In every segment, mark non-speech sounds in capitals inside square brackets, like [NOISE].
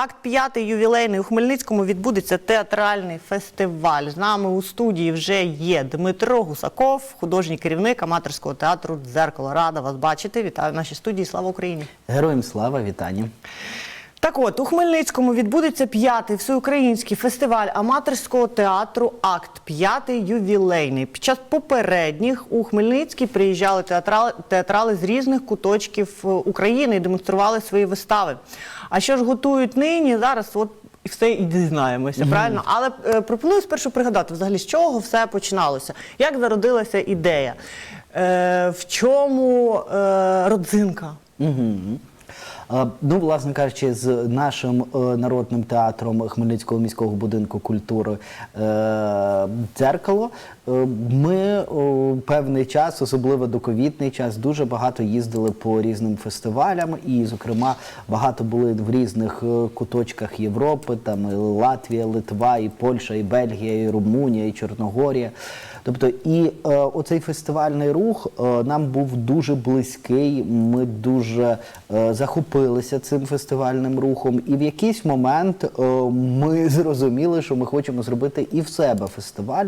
Акт п'ятий ювілейний у Хмельницькому відбудеться театральний фестиваль. З нами у студії вже є Дмитро Гусаков, художній керівник аматорського театру Дзеркало. Рада вас бачити. Вітаю в нашій студії. Слава Україні! Героям слава, вітання. Так от, у Хмельницькому відбудеться п'ятий всеукраїнський фестиваль аматорського театру Акт п'ятий ювілейний. Під час попередніх у Хмельницький приїжджали театрали, театрали з різних куточків е, України і демонстрували свої вистави. А що ж готують нині? Зараз от і все і дізнаємося, правильно? Але е, пропоную спершу пригадати, взагалі, з чого все починалося, як зародилася ідея, е, в чому е, родзинка. Угу. Ну, власне кажучи, з нашим е, народним театром Хмельницького міського будинку культури е, дзеркало. е, Ми певний час, особливо доковідний час, дуже багато їздили по різним фестивалям, і, зокрема, багато були в різних куточках Європи, там і Латвія, Литва, і Польща, і Бельгія, і Румунія, і Чорногорія. Тобто, і е, оцей фестивальний рух е, нам був дуже близький. Ми дуже е, захопилися цим фестивальним рухом. І в якийсь момент е, ми [LAUGHS] зрозуміли, що ми хочемо зробити і в себе фестиваль.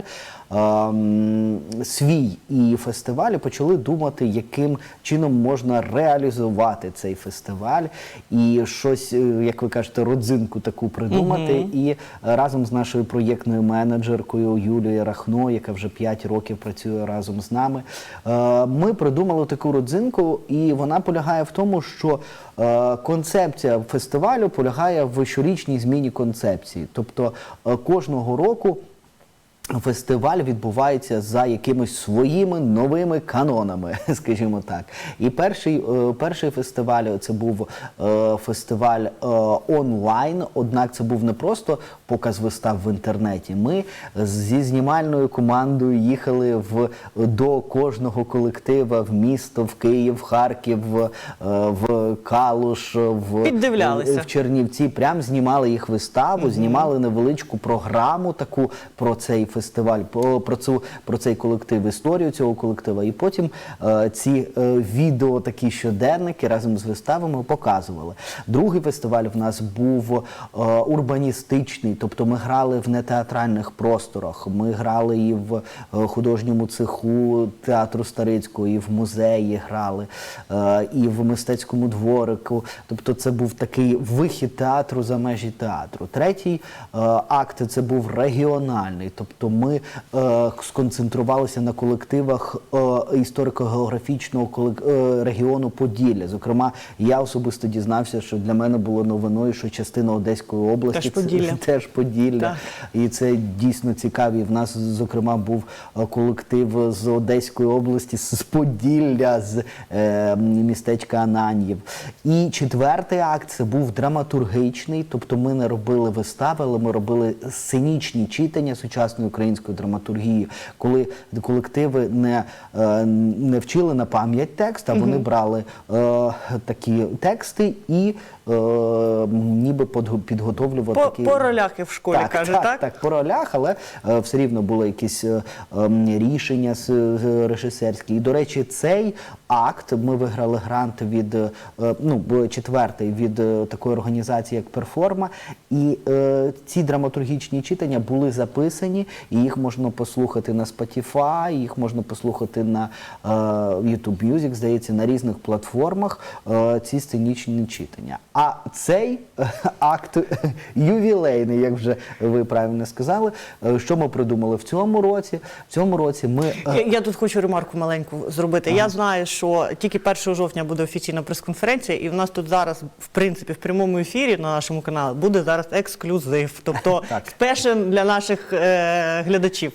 Е, м, Свій і фестиваль почали думати, яким чином можна реалізувати цей фестиваль і щось, е, як ви кажете, родзинку таку придумати. І е, разом з нашою проєктною менеджеркою Юлією Рахно, яка вже 5 років працює разом з нами. е, Ми придумали таку родзинку, і вона полягає в тому, що е, концепція фестивалю полягає в щорічній зміні концепції. Тобто кожного року. Фестиваль відбувається за якимись своїми новими канонами, [LAUGHS] скажімо так. І перший, е, перший фестиваль це був е, фестиваль е, онлайн. Однак це був не просто показ вистав в інтернеті. Ми зі знімальною командою їхали в до кожного колектива в місто, в Київ, в Харків, в, е, Калуш, в, в Чернівці. Прям знімали їх виставу, знімали невеличку програму таку про цей фестиваль, про, про цю про цей колектив, історію цього колектива. І потім е, ці е, відео, такі щоденники разом з виставами показували. Другий фестиваль в нас був е, урбаністичний, тобто ми грали в нетеатральних просторах. Ми грали і в е, художньому цеху театру Старицького, і в музеї грали, е, і в мистецькому дворику. Тобто, це був такий вихід театру за межі театру. Третій е, акт це був регіональний, тобто ми е, сконцентрувалися на колективах е, історико-географічного колек- е, регіону Поділля. Зокрема, я особисто дізнався, що для мене було новиною, що частина Одеської області Теж Поділля. Це, [LAUGHS] теж Поділля. Так. І це дійсно цікаві. В нас, зокрема, був е, колектив з Одеської області, з Поділля, з е, містечка Ананьїв. І четвертий акт це був драматургічний, тобто ми не робили вистави, але ми робили сценічні читання сучасної української драматургії, коли колективи не, е, не вчили на пам'ять текст, а вони брали е, такі тексти і ніби подго- підготовлювали По, такі по ролях і в школі так, каже, так, так? так, по ролях, але е, все рівно були якісь е, ем, рішення з- режисерські. І, до речі, цей акт ми виграли грант від е, ну, четвертий від е, такої організації, як Перформа. І е, ці драматургічні читання були записані, і їх можна послухати на Spotify, їх можна послухати на е, YouTube Music, здається, на різних платформах е, ці сценічні читання. А цей е, акт ювілейний, як вже ви правильно сказали. Е, Що ми придумали в цьому році? В цьому році ми е, Я, я тут хочу ремарку маленьку зробити. Я знаю, що тільки 1 жовтня буде офіційна прес-конференція, і в нас тут зараз, в принципі, в прямому ефірі на нашому каналі буде зараз ексклюзив. Тобто [LAUGHS] Так. для наших е, глядачів.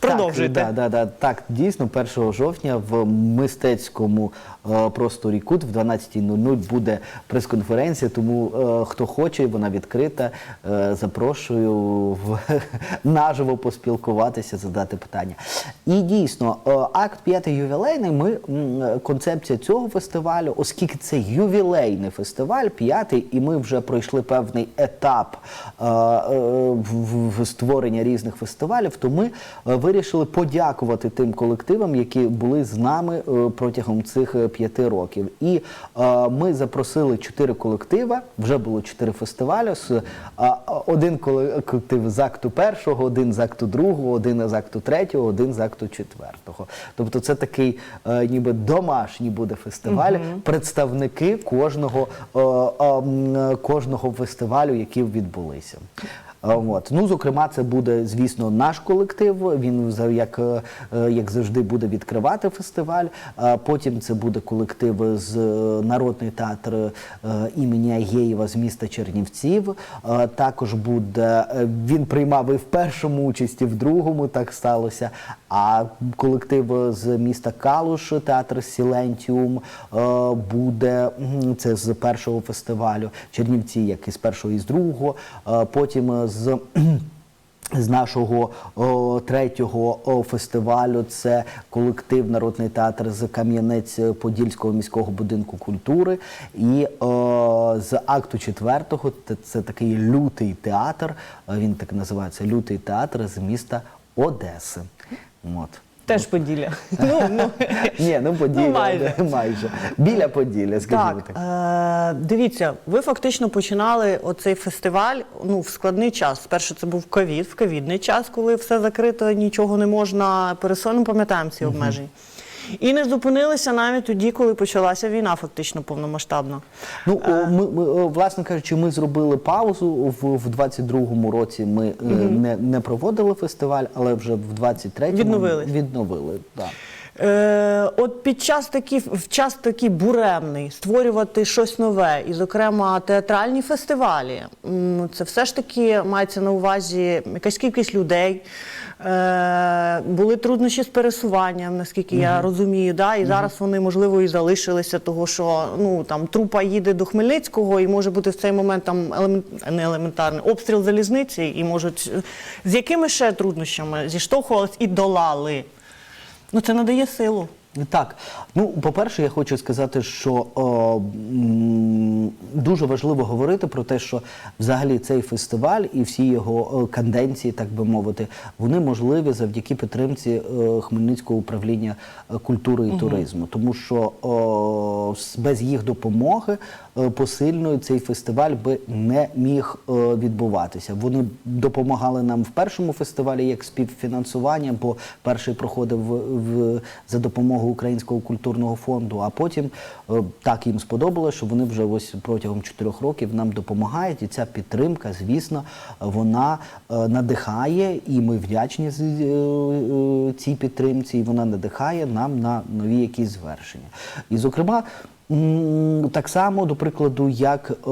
Продовжуйте. Так, да, да, да, так, дійсно, 1 жовтня в мистецькому е, просторі Кут в 12.00 буде прес-конференція, тому е, хто хоче, вона відкрита. Е, запрошую в, [LAUGHS] наживо поспілкуватися, задати питання. І дійсно, е, акт п'ятий ювілейний. Ми е, концепція цього фестивалю, оскільки це ювілейний фестиваль, п'ятий, і ми вже пройшли певний етап е, е, в, в- в створення різних фестивалів, то ми е, вирішили подякувати тим колективам, які були з нами е, протягом цих е, п'яти років. І е, ми запросили чотири колектива. Вже було чотири фестивалі. Один коле- колектив з акту першого, один з акту другого, один з акту третього, один з акту четвертого. Тобто це такий е, ніби домашній буде фестиваль, представники кожного, е, е, м, кожного фестивалю, які відбулися. Е, От. Ну, зокрема, це буде, звісно, наш колектив. Він як, е, як завжди буде відкривати фестиваль. Потім це буде колектив з е, Народний театр імені Агєєва з міста Чернівців. Також буде він приймав і в першому участі, в другому так сталося. А колектив з міста Калуш, театр Сілентіум, буде це з першого фестивалю. Чернівці, як і з першого і з другого. Потім е, з [CLEARS THROAT] з нашого о, третього о, фестивалю це колектив Народний театр з Кам'янець-Подільського міського будинку культури. І о, з акту четвертого це, такий лютий театр. Він так називається Лютий театр з міста Одеси. От. Теж Поділля. [LAUGHS] Ну, ну. Ні, ну Поділля, майже. майже. Біля Поділля, скажімо Так, так. е, дивіться, ви фактично починали оцей фестиваль ну, в складний час. Спершу це був ковід, в ковідний час, коли все закрито, нічого не можна пересольно, пам'ятаємо ці обмеження. І не зупинилися навіть тоді, коли почалася війна, фактично повномасштабна. Ну, о, ми, ми, власне кажучи, ми зробили паузу в, в 22-му році. Ми е, не, не проводили фестиваль, але вже в 23-му Відновили. відновили. Да. Е, от під час такий, в час такий буремний створювати щось нове, і, зокрема, театральні фестивалі, це все ж таки мається на увазі якась кількість людей. Е, були труднощі з пересуванням, наскільки я розумію, да? і зараз вони, можливо, і залишилися, того що ну, там, трупа їде до Хмельницького, і може бути в цей момент там елемент, не елементарний обстріл залізниці, і можуть з якими ще труднощами зіштовхувались і долали. Ну, це надає силу. Так, ну по-перше, я хочу сказати, що о, дуже важливо говорити про те, що взагалі цей фестиваль і всі його е, канденції, так би мовити, вони можливі завдяки підтримці е, Хмельницького управління е, культури і туризму, тому що о, без їх допомоги е, посильною цей фестиваль би не міг е, відбуватися. Вони допомагали нам в першому фестивалі як співфінансування, бо перший проходив в, в, за допомогою Українського культурного фонду. А потім е, так їм сподобалося, що вони вже ось протягом чотирьох років нам допомагають. І ця підтримка, звісно, вона е, надихає, і ми вдячні е, цій підтримці. І вона надихає нам на нові якісь звершення. І, зокрема. Так само, до прикладу, як е,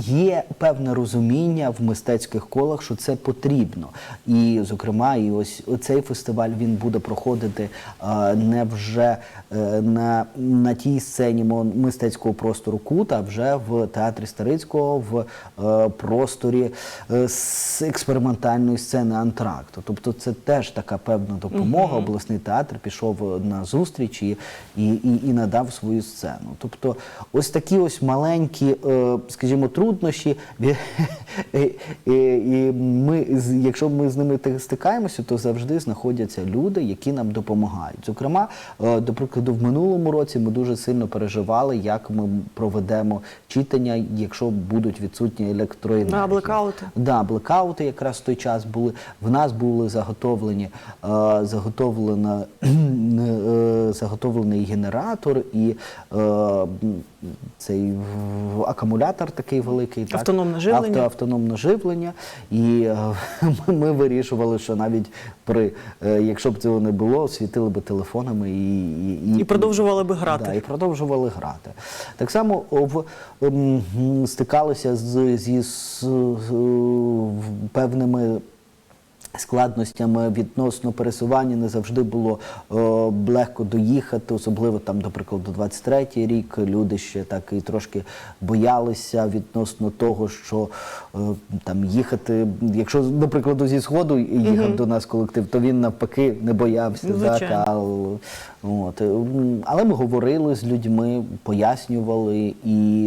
є певне розуміння в мистецьких колах, що це потрібно. І, зокрема, і ось цей фестиваль він буде проходити е, не вже е, на, на тій сцені мистецького простору Кут, а вже в театрі Старицького в е, просторі з експериментальної сцени антракту. Тобто, це теж така певна допомога. Обласний театр пішов на зустріч і, і, і, і надав свою сцену. Тобто, ось такі ось маленькі, е, скажімо, труднощі. [LAUGHS] і, ми, якщо ми з ними стикаємося, то завжди знаходяться люди, які нам допомагають. Зокрема, е, до прикладу, в минулому році ми дуже сильно переживали, як ми проведемо читання, якщо будуть відсутні електроенергії. А, блекаути? Да, блекаути якраз в той час були. В нас були заготовлені, е, заготовлена, [CLEARS THROAT] заготовлений генератор і цей акумулятор такий великий. так. Автономне живлення. Авто, автономне живлення. І е, ми, [LAUGHS] ми вирішували, що навіть при, е, якщо б цього не було, світили би телефонами і, І продовжували би грати. Да, і продовжували грати. Так само в, ем, стикалися з, зі з, з, певними складностями відносно пересування не завжди було е, легко доїхати, особливо там, до прикладу, 23-й рік люди ще так і трошки боялися відносно того, що е, там їхати, якщо, до прикладу, зі сходу їхав до нас колектив, то він навпаки не боявся. Так, а От. е, Але ми говорили з людьми, пояснювали, і,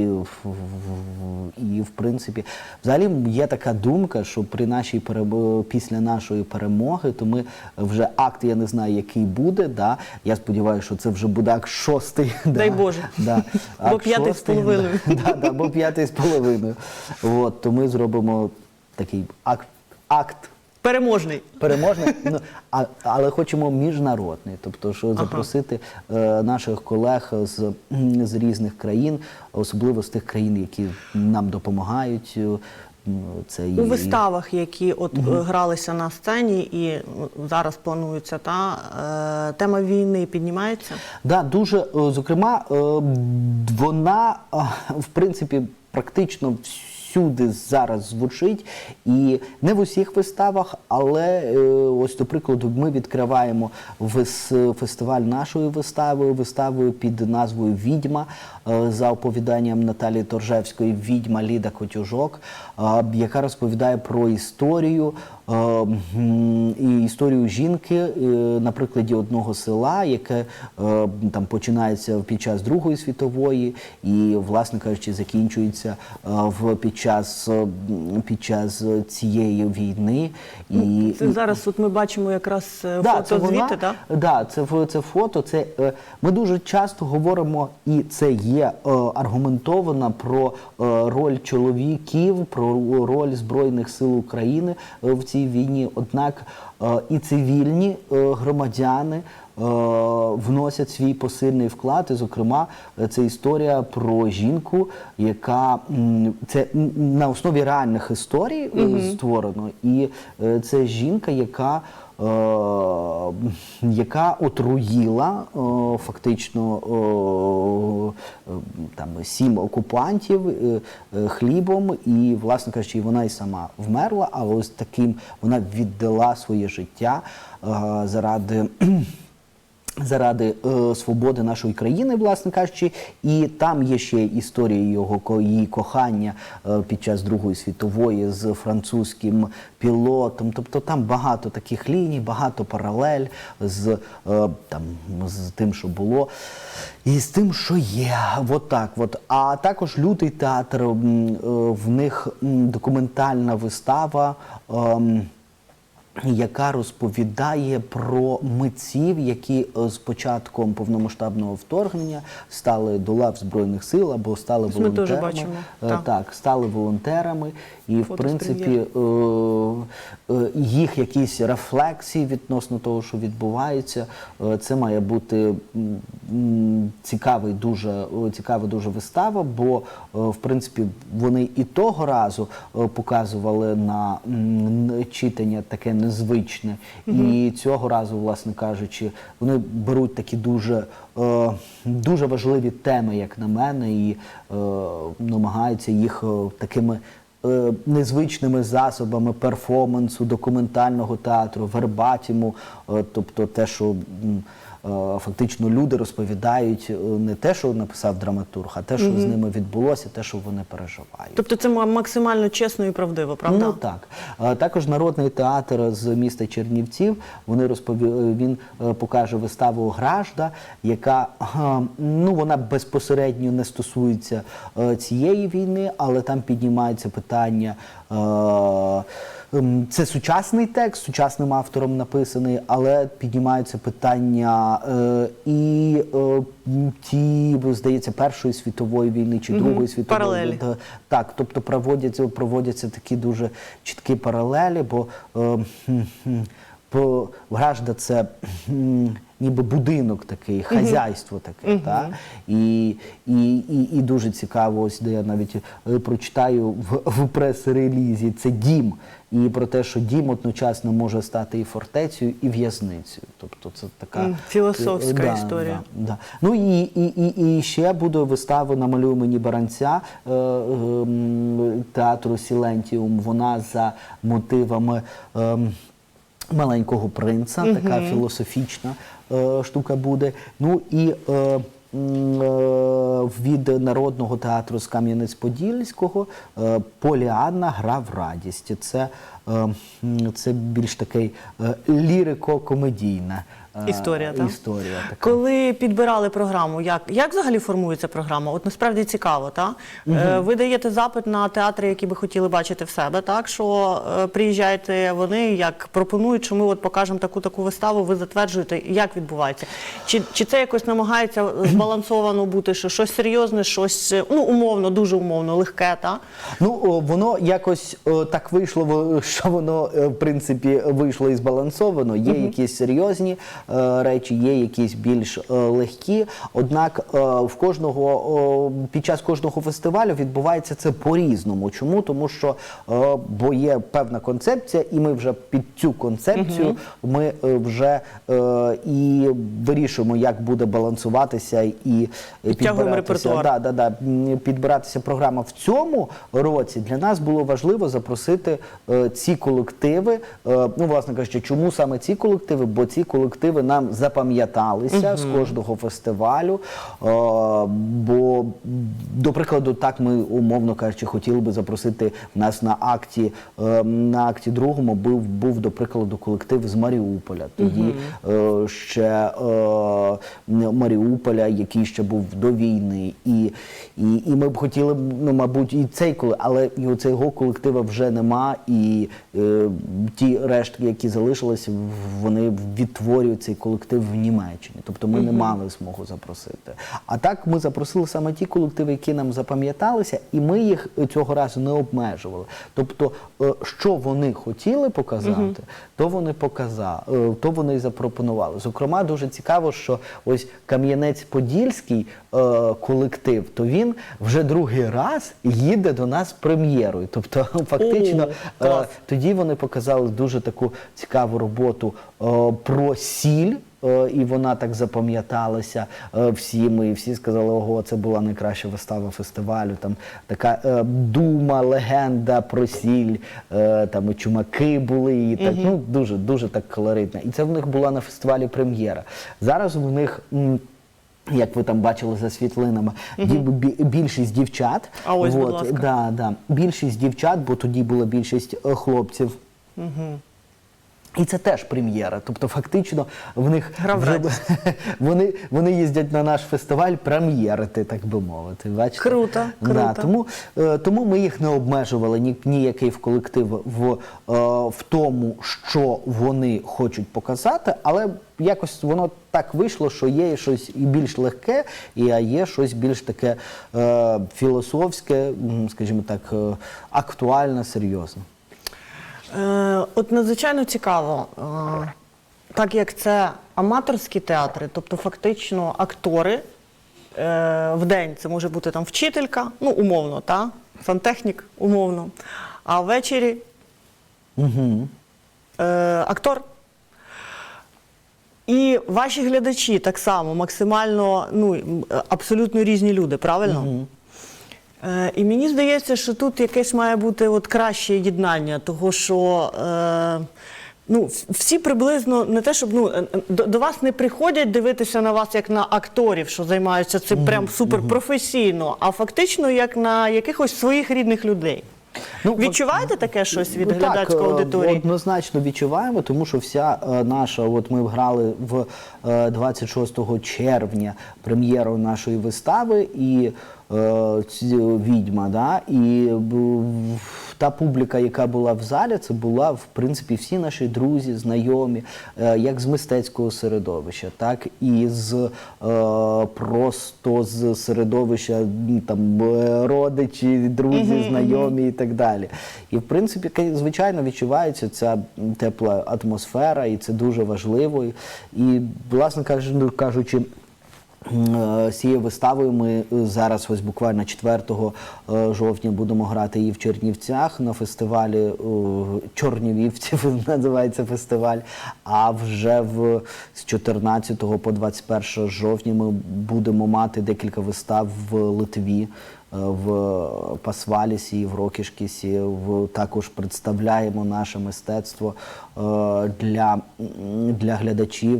і в принципі, взагалі є така думка, що при нашій переб- після нашої нашої перемоги. То ми вже акт, я не знаю, який буде. Да? Я сподіваюся, що це вже буде акт шостий. Дай да. Боже. Да. Бо п'ятий з половиною. [LAUGHS] Да, да, бо п'ятий з половиною. От, то ми зробимо такий акт. акт Переможний. переможний, [LAUGHS] ну, а, але хочемо міжнародний, тобто, що запросити е, наших колег з, з різних країн, особливо з тих країн, які нам допомагають. Е, Це і, У виставах, які от угу. гралися на сцені і ну, зараз плануються, та е, тема війни піднімається. Да, дуже е, зокрема, е, вона е, в принципі практично всюди зараз звучить, і не в усіх виставах, але е, ось до прикладу, ми відкриваємо фестиваль нашою виставою, виставою під назвою Відьма е, за оповіданням Наталії Торжевської Відьма Ліда Котюжок, е, яка розповідає про історію. І історію жінки е, на прикладі одного села, яке е, там починається під час Другої світової, і, власне кажучи, закінчується е, в під час під час цієї війни. І Це зараз от ми бачимо якраз Да, фото вона- звідти, так? Да, це, фо- це фото. Це, ми дуже часто говоримо, і це є аргументовано про роль чоловіків, про роль Збройних сил України в цій війні. Однак е, і цивільні е, громадяни е, вносять свій посильний вклад. І, зокрема, це історія про жінку, яка це на основі реальних історій створено. І це жінка, яка яка отруїла е, фактично е, е, там сім окупантів е, е, хлібом, і, власне кажучи, вона і сама вмерла, але ось таким вона віддала своє життя е, заради. Заради е, свободи нашої країни, власне кажучи, і там є ще історія його її кохання е, під час Другої світової з французьким пілотом. Тобто там багато таких ліній, багато паралель з е, там з тим, що було, і з тим, що є. От так. От. А також лютий театр. е, В них документальна вистава. ем, яка розповідає про митців, які е, з початком повномасштабного вторгнення стали до лав збройних сил або стали ми теж волонтерами. бачимо, Е, так. так, стали волонтерами, і в Фото з принципі е, їх якісь рефлексії відносно того, що відбувається, це має бути цікавий дуже цікава дуже вистава, бо в принципі вони і того разу показували на читання таке незвичне, і цього разу, власне кажучи, вони беруть такі дуже, е, дуже важливі теми, як на мене, і е, намагаються їх е, такими. е, Незвичними засобами перформансу, документального театру, вербатіму, е, тобто те, що фактично люди розповідають е, не те, що написав драматург, а те, що з ними відбулося, те, що вони переживають. Тобто це максимально чесно і правдиво, правда? Ну так. Також народний театр з міста Чернівців. Вони розпові... Він е, покаже виставу Гражда, яка ну вона безпосередньо не стосується е, цієї війни, але там піднімається питання. е, Це сучасний текст, сучасним автором написаний, але піднімаються питання е, і е, ті, здається, Першої світової війни чи Другої світової Паралелі. Та- так, тобто проводяться, проводяться такі дуже чіткі паралелі, бо е, по Гражда це ніби будинок такий, хазяйство таке. Та? І, і, і, і дуже цікаво, ось де я навіть прочитаю в, в прес-релізі, це дім. І про те, що дім одночасно може стати і фортецею, і в'язницею. Тобто це така філософська Да, історія. да, Да. Ну і, і, і, і ще буде вистава «Намалюй мені баранця е, ем, театру Сілентіум. Вона за мотивами. ем, Маленького принца, така філософічна е, штука буде. Ну і е, е, від народного театру з Кам'янець-Подільського е, Поліанна гра в радість. Це, е, це більш такий е, лірико-комедійна е, Історія, так? історія така. Коли підбирали програму, як, як взагалі формується програма? От насправді цікаво, так? Е, ви даєте запит на театри, які би хотіли бачити в себе, так? Що е, приїжджаєте вони, як пропонують, що ми от покажемо таку таку виставу, ви затверджуєте, як відбувається? Чи, чи це якось намагається [CLEARS THROAT] збалансовано бути, що щось серйозне, щось е, ну умовно, дуже умовно, легке, так? Ну, о, воно якось о, так вийшло, [LAUGHS] що воно, е, в принципі, вийшло і збалансовано. Є якісь серйозні е, речі, є якісь більш е, легкі. Однак е, в кожного під час кожного фестивалю відбувається це по-різному. Чому? Тому що е, бо є певна концепція, і ми вже під цю концепцію ми е, вже е, і вирішуємо, як буде балансуватися і е, підбиратися. репертуар. Да, да, да, підбиратися програма в цьому році для нас було важливо запросити е, ці колективи. Е, ну, власне кажучи, чому саме ці колективи? Бо ці колективи нам запам'яталися з кожного фестивалю. Е, бо, до прикладу, так ми умовно кажучи, хотіли би запросити в нас на акті е, на акті другому був, був до прикладу колектив з Маріуполя. Тоді е, ще е, Маріуполя, який ще був до війни, і, і, і ми б хотіли, ну мабуть, і цей колектив, але і цього колектива вже нема. І е, ті рештки, які залишилися, вони відтворюють цей колектив в Німеччині. Тобто ми не мали змогу запросити. А так ми запросили саме ті колективи, які нам запам'яталися, і ми їх цього разу не обмежували. Тобто, е, що вони хотіли показати, то вони показали, то вони і запропонували. Зокрема, дуже цікаво, що ось Кам'янець-Подільський е, колектив, то він вже другий раз їде до нас прем'єрою. Тобто, [LAUGHS] фактично, О, е, тоді вони показали дуже таку цікаву роботу е, про сіль. Е, І вона так запам'яталася е, всім, і всі сказали, ого, це була найкраща вистава фестивалю. Там така е, дума, легенда про сіль, е, там і чумаки були, і так ну дуже дуже так колоритно. І це в них була на фестивалі прем'єра. Зараз в них. м, як ви там бачили за світлинами, бі- більшість дівчат. А ось, будь ласка. Да, да. Більшість дівчат, бо тоді була більшість е, хлопців. І це теж прем'єра. Тобто, фактично, в них вже- [LAUGHS] вони, вони їздять на наш фестиваль прем'єрити, так би мовити. Бачите? Круто, Да, тому, е, тому ми їх не обмежували ні, ніякий в колектив в, е, в тому, що вони хочуть показати, але якось воно так вийшло, що є щось і більш легке, і а є щось більш таке е, філософське, скажімо так, актуальне, серйозне. Е, от надзвичайно цікаво, е, так як це аматорські театри, тобто фактично актори е, в день це може бути там вчителька, ну умовно, та? сантехнік, умовно, а ввечері Угу. е, актор. І ваші глядачі так само максимально ну, абсолютно різні люди, правильно? Е, і мені здається, що тут якесь має бути от краще єднання, того що е, ну, всі приблизно не те, щоб ну, е, до, до вас не приходять дивитися на вас як на акторів, що займаються цим прям суперпрофесійно, а фактично як на якихось своїх рідних людей. Ну, Відчуваєте Відчуваєте таке щось від Ну, глядацької так, е, аудиторії? Однозначно відчуваємо, тому що вся е, наша, от ми грали в е, 26 червня прем'єру нашої вистави і е, відьма. Да? І та публіка, яка була в залі, це була в принципі всі наші друзі, знайомі, е, як з мистецького середовища, так і з е, просто з середовища там е, родичі, друзі, знайомі і так далі. І в принципі, звичайно, відчувається ця тепла атмосфера, і це дуже важливо. І, власне кажу- кажучи. Е, цією виставою ми е, зараз, ось буквально 4 е, жовтня, будемо грати її в Чернівцях на фестивалі Чорнівівців [LAUGHS] називається фестиваль. А вже в з 14 по 21 жовтня ми будемо мати декілька вистав в Литві. В Пасвалісі, в Рокішкісі, в також представляємо наше мистецтво е, для, для глядачів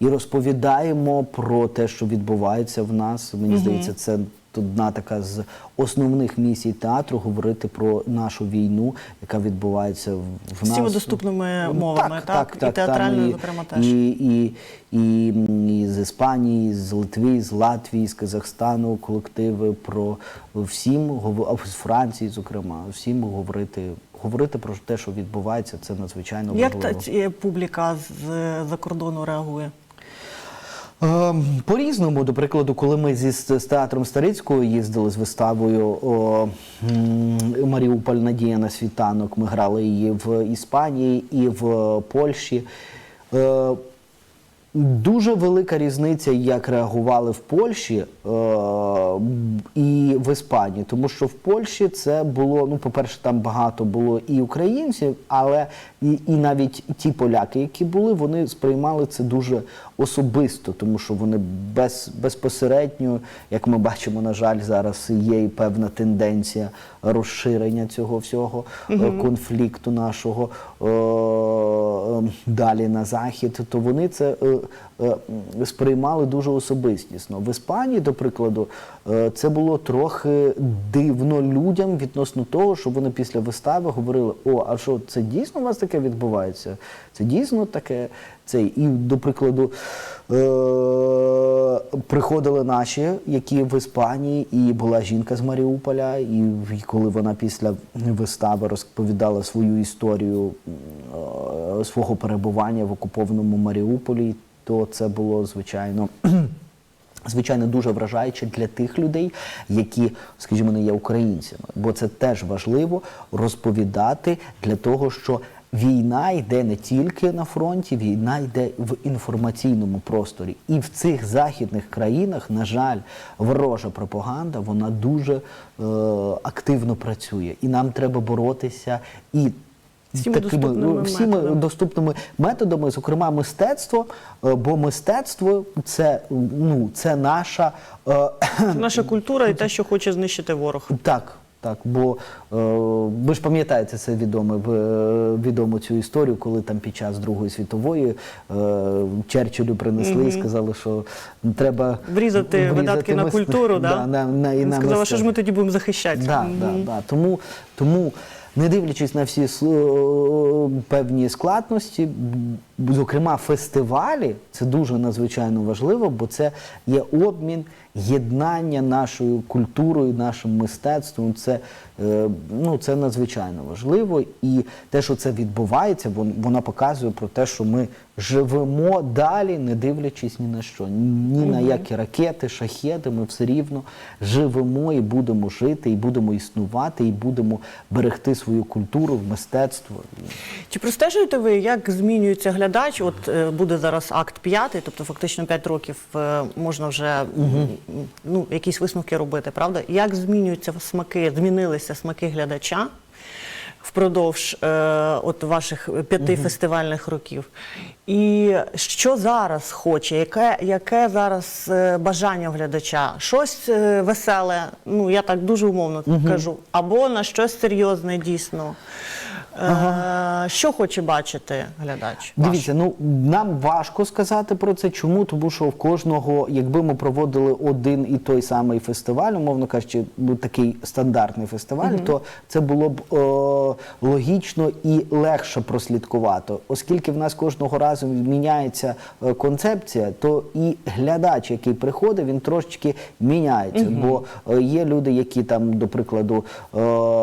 і розповідаємо про те, що відбувається в нас. Мені здається, це одна така з основних місій театру говорити про нашу війну, яка відбувається в в Всіма нас. доступними мовами, так? І там театральною, і- зокрема, теж. І, і, і, і з Іспанії, з Литви, з Латвії, з Казахстану колективи про всім з Франції, зокрема, всім говорити, говорити про те, що відбувається, це надзвичайно Як та важливо. ці- публіка з-за кордону реагує? Ем, По-різному, до прикладу, коли ми зі з театром Старицького їздили з виставою о, Маріуполь Надія на світанок, ми грали її в Іспанії і в Польщі. Е, Дуже велика різниця, як реагували в Польщі е, і в Іспанії, тому що в Польщі це було, ну, по-перше, там багато було і українців, але і, і навіть ті поляки, які були, вони сприймали це дуже особисто, тому що вони без, безпосередньо, як ми бачимо, на жаль, зараз є і певна тенденція розширення цього всього е, конфлікту нашого е, е, далі на захід, то вони це е, е, сприймали дуже особистісно. В Іспанії, до прикладу, е, це було трохи дивно людям відносно того, що вони після вистави говорили: о, а що це дійсно у вас таке відбувається? Це дійсно таке. Це і до прикладу е- приходили наші, які в Іспанії, і була жінка з Маріуполя, і, коли вона після вистави розповідала свою історію е- свого перебування в окупованому Маріуполі, то це було звичайно. [CLEARS THROAT] Звичайно, дуже вражаюче для тих людей, які, скажімо, не є українцями, бо це теж важливо розповідати для того, що війна йде не тільки на фронті, війна йде в інформаційному просторі. І в цих західних країнах, на жаль, ворожа пропаганда вона дуже е, активно працює, і нам треба боротися і. Всіма доступними всіми методами. доступними методами, зокрема мистецтво, е, бо мистецтво це, ну, це наша е, Це наша культура і [COUGHS] те, що хоче знищити ворог. так. Так, бо е, ви ж пам'ятаєте це відоме, в- е, відому цю історію, коли там під час Другої світової е, Черчиллю принесли і сказали, що треба Врізати видатки на культуру, [LAUGHS] да? на, на, і сказала, що ж ми тоді будемо захищати. Да, да, да. Тому, тому, не дивлячись на всі певні складності, зокрема фестивалі, це дуже надзвичайно важливо, бо це є обмін, єднання нашою культурою, нашим мистецтвом. Це, е, ну, це надзвичайно важливо. І те, що це відбувається, вон- воно показує про те, що ми живемо далі, не дивлячись ні на що, ні на які ракети, шахеди. Ми все рівно живемо і будемо жити, і будемо існувати, і будемо берегти свою культуру, мистецтво. Чи простежуєте ви, як змінюється глядач? От е, буде зараз акт п'ятий, тобто фактично 5 років е, можна вже м, ну, якісь висновки робити, правда? Як змінюються смаки, змінилися смаки глядача впродовж е, от ваших п'яти фестивальних років? І що зараз хоче? Яке, яке зараз е, бажання глядача? Щось е, веселе, ну я так дуже умовно кажу, або на щось серйозне дійсно. Е, Що хоче бачити глядач? Дивіться, ну нам важко сказати про це. Чому? Тому що в кожного, якби ми проводили один і той самий фестиваль, умовно кажучи, ну, такий стандартний фестиваль, то це було б е, логічно і легше прослідкувати. Оскільки в нас кожного разу міняється е, концепція, то і глядач, який приходить, він трошечки міняється. Бо е, є люди, які там, до прикладу, е,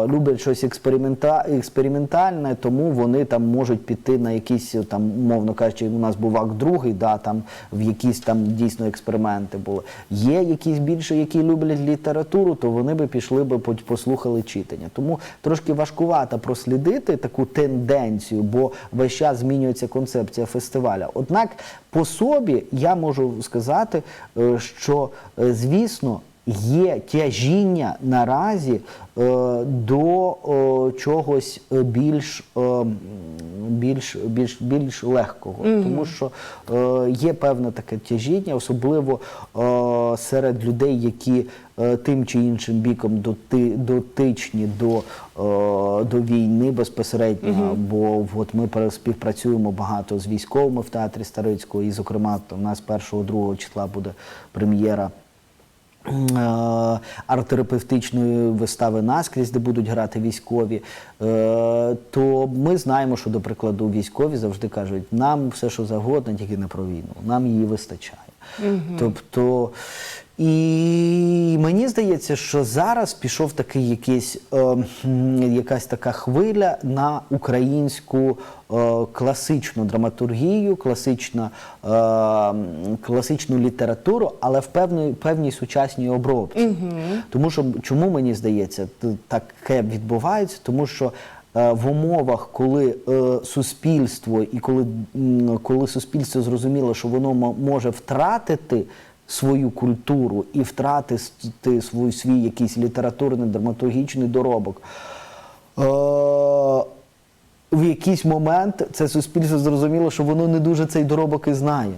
люблять щось експеримента, експериментальне, тому вони там можуть піти на якісь там, мовно кажучи, у нас був акт другий, да, там в якісь там дійсно експерименти були. Є якісь більше, які люблять літературу, то вони би пішли би послухали читання. Тому трошки важкувато прослідити таку тенденцію, бо весь час змінюється концепція фестиваля. Однак по собі я можу сказати, е, що е, звісно. Є тяжіння наразі е, до е, чогось е, більш, е, більш, більш, більш легкого, тому що е, є певне таке тяжіння, особливо е, серед людей, які е, тим чи іншим біком доти, дотичні до, е, до війни безпосередньо. Бо от ми співпрацюємо багато з військовими в театрі Старицького, і, зокрема, в нас 1-2 числа буде прем'єра арт-терапевтичної вистави наскрізь, де будуть грати військові, е, то ми знаємо, що, до прикладу, військові завжди кажуть, нам все, що завгодно, тільки не про війну, нам її вистачає. Тобто, і мені здається, що зараз пішов такий якийсь, е, якась така хвиля на українську е, класичну драматургію, класична, е, класичну літературу, але в певної, певній сучасній обробці. Тому що чому мені здається, таке відбувається? Тому що е, в умовах, коли е, суспільство і коли, коли суспільство зрозуміло, що воно може втратити свою культуру і втратити свій, свій якийсь літературний драматургічний доробок. Е, в якийсь момент це суспільство зрозуміло, що воно не дуже цей доробок і знає.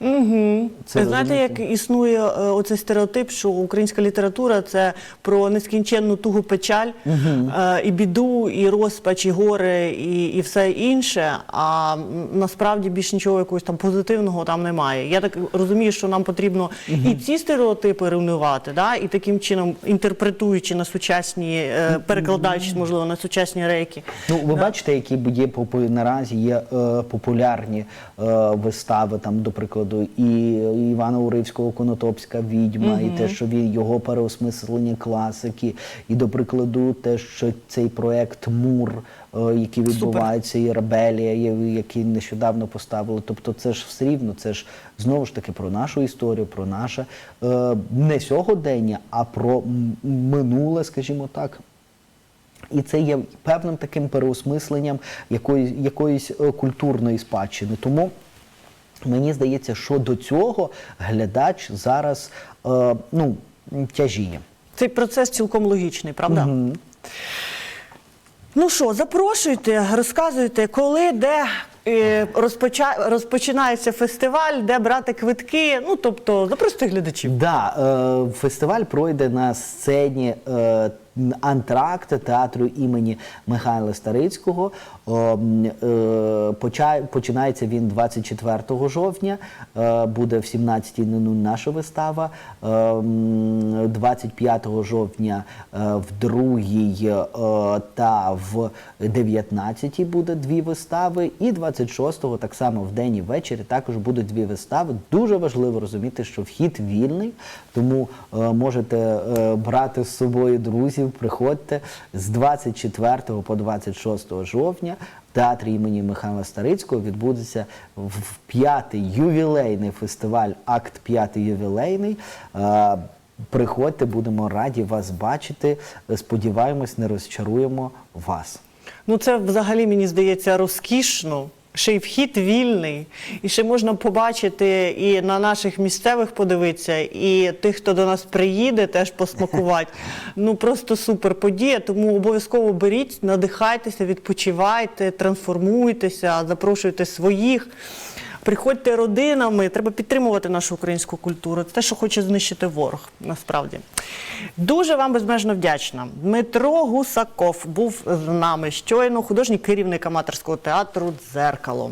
Угу. Це Знаєте, як існує е, оцей стереотип, що українська література це про нескінченну тугу печаль, е, і біду, і розпач, і горе, і, і все інше. А м, насправді більш нічого якогось там позитивного там немає. Я так розумію, що нам потрібно і ці стереотипи руйнувати, да? і таким чином інтерпретуючи на сучасні, е, перекладаючи, можливо, на сучасні рейки. Ну, ви бачите, які є наразі є е, популярні е, вистави, там, до прикладу, і Івана Уривського Конотопська відьма, і те, що він його переосмислення класики, і до прикладу, те, що цей проект Мур. е, Який відбувається, і ребелія, я- який нещодавно поставили. Тобто, це ж все рівно, це ж знову ж таки про нашу історію, про наше е, не сьогодення, а про минуле, скажімо так. І це є певним таким переосмисленням якоїсь, якоїсь е, культурної спадщини. Тому мені здається, що до цього глядач зараз е, ну, тяжіє. Цей процес цілком логічний, правда? Ну що, запрошуйте, розказуйте, коли, де е, розпоча... розпочинається фестиваль, де брати квитки. Ну, тобто, запросити глядачів. Да, е, фестиваль пройде на сцені е, антракт театру імені Михайла Старицького. О, м, е, починається він 24 жовтня, е, буде в 17.00 наша вистава. Е, 25 жовтня е, в другій е, та в 19 буде дві вистави. І 26-го так само в день і ввечері також будуть дві вистави. Дуже важливо розуміти, що вхід вільний, тому можете брати з собою друзів, приходьте з 24 по 26 жовтня. В театрі імені Михайла Старицького відбудеться в п'ятий ювілейний фестиваль, акт п'ятий ювілейний. Е, Приходьте, будемо раді вас бачити. Сподіваємось, не розчаруємо вас. Ну, це взагалі мені здається розкішно. Ще й вхід вільний, і ще можна побачити і на наших місцевих подивитися, і тих, хто до нас приїде, теж посмакувати. [LAUGHS] Ну просто супер подія. Тому обов'язково беріть, надихайтеся, відпочивайте, трансформуйтеся, запрошуйте своїх. Приходьте родинами, треба підтримувати нашу українську культуру. Це те, що хоче знищити ворог, насправді. Дуже вам безмежно вдячна. Дмитро Гусаков був з нами щойно, художній керівник аматорського театру Дзеркало.